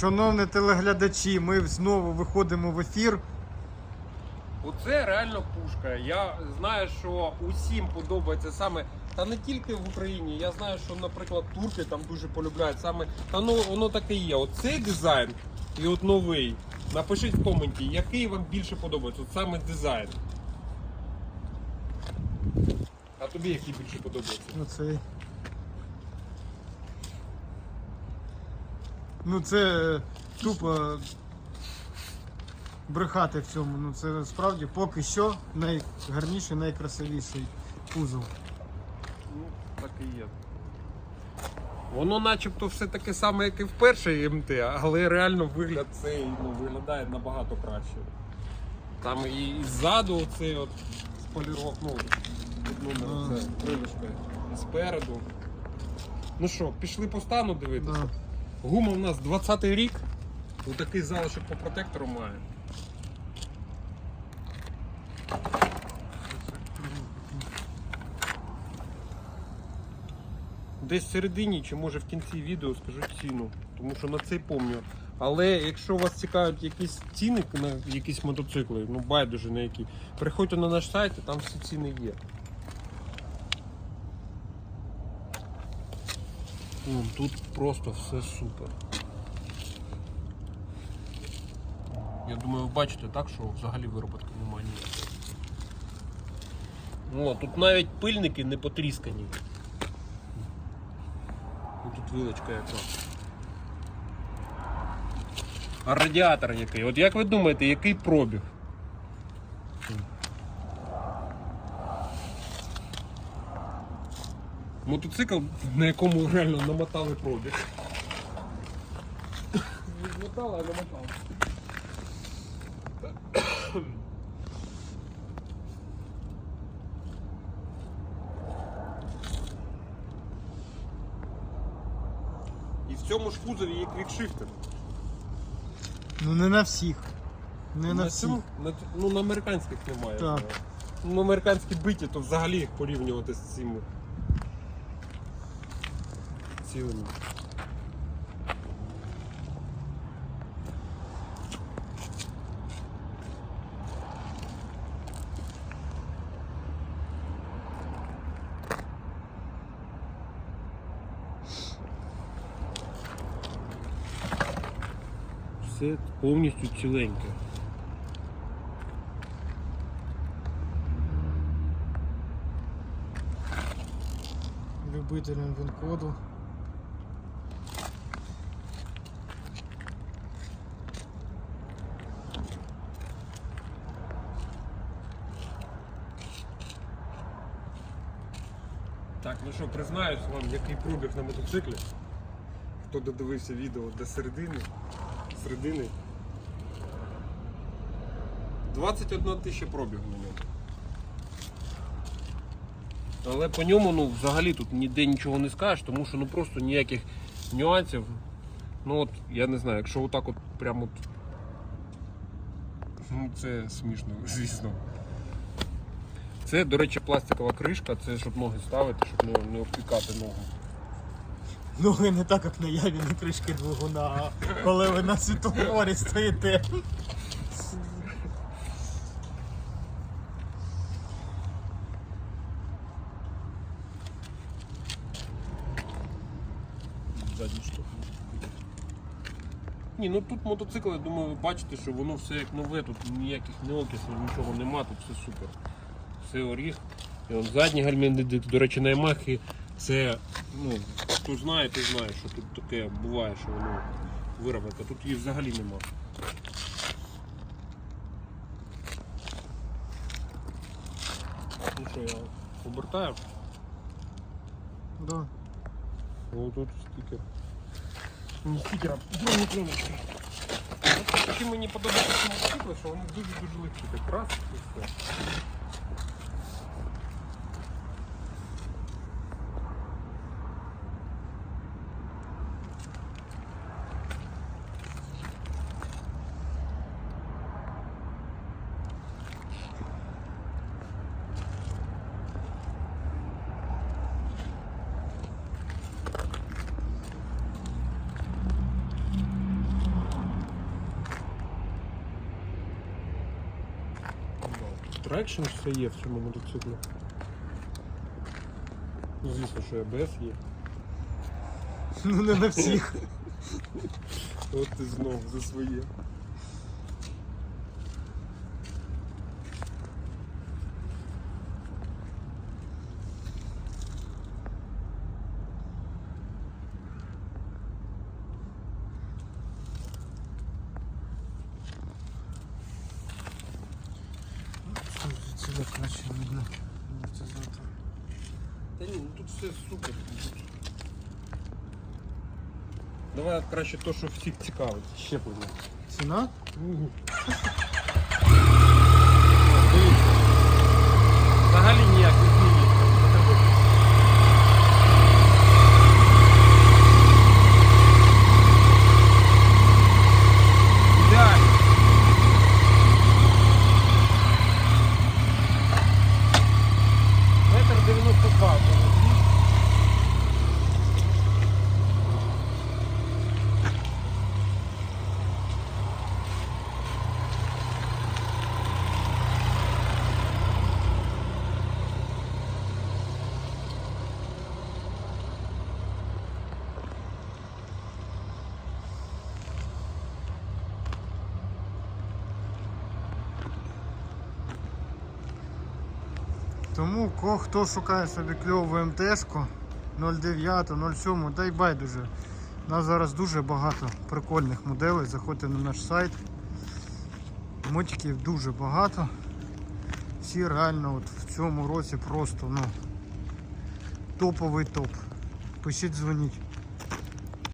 Шановні телеглядачі, ми знову виходимо в ефір. Оце реально пушка. Я знаю, що усім подобається саме, та не тільки в Україні. Я знаю, що, наприклад, турки там дуже полюбляють саме. Та ну воно таке є. Оцей дизайн і от новий. Напишіть в коменті, який вам більше подобається. От саме дизайн. А тобі який більше подобається? Ну Ну це е, тупо брехати в цьому. Ну це справді поки що найгарніший, найкрасивіший кузов. Ну, так і є. Воно начебто все таке саме, як і в першій МТ, але реально вигляд цей ну, виглядає набагато краще. Там і, і ззаду оцей от полірок, ну, це і спереду. Ну що, пішли по стану дивитися. Да. Гума у нас 20-й рік. Отакий залишок по протектору має. Десь в середині чи може в кінці відео скажу ціну, тому що на цей помню. Але якщо вас цікавлять якісь ціни на якісь мотоцикли, ну байдуже на які, приходьте на наш сайт, там всі ціни є. Ну, тут просто все супер. Я думаю, ви бачите так, що взагалі вироботки немає ніякої. О, тут навіть пильники не потріскані. Ну, тут вилочка яка. А радіатор який? От як ви думаєте, який пробіг? Мотоцикл, на якому реально намотали пробіг. Не змотали, а намотали. І в цьому ж кузові є квікшифтер. Ну не на всіх. Не на всіх. цьому- на, ну, на американських немає. Так. Ну, американські биті, то взагалі їх порівнювати з цими цілими. Все повністю ціленьке. Любителям вінкоду. Так, ну що, признаюсь вам, який пробіг на мотоциклі. Хто додивився відео до середини. Середини. 21 тисяча пробіг на ньому. Але по ньому ну, взагалі тут ніде нічого не скажеш, тому що ну просто ніяких нюансів. Ну от, я не знаю, якщо отак от прямо от. Ну це смішно, звісно. Це, до речі, пластикова кришка, це щоб ноги ставити, щоб не, не обпікати ногу. Ноги не так, як на яві на кришки двигуна, а коли ви на світлофорі стоїте. Ні, ну тут мотоцикл, я думаю, ви бачите, що воно все як нове, тут ніяких неокисів, нічого нема, тут все супер. Все оріг. І он задні гальмівний до речі, на Ямахі це, ну, хто знає, той знає, що тут таке буває, що воно виробка. Тут її взагалі нема. Ну що, я обертаю? Да. Ну тут стикер. Не стикер, а броню пленочка. Такі мені подобаються мотоцикли, що вони дуже-дуже легкі. Так раз і все. Трекшн все є в цьому мотоциклі. Ну, Звісно, що АБС є. Ну не на всіх. От ти знову за своє. Це краще видно. Та ні, ну тут все супер. Давай краще то, що всіх цікавить. Щеплення. Ціна? Дивіться. Тому хто шукає собі кльову МТшку 09, 07, дай байдуже. У нас зараз дуже багато прикольних моделей. Заходьте на наш сайт. Мотиків дуже багато. Всі реально от в цьому році просто ну, топовий топ. Пишіть, дзвоніть.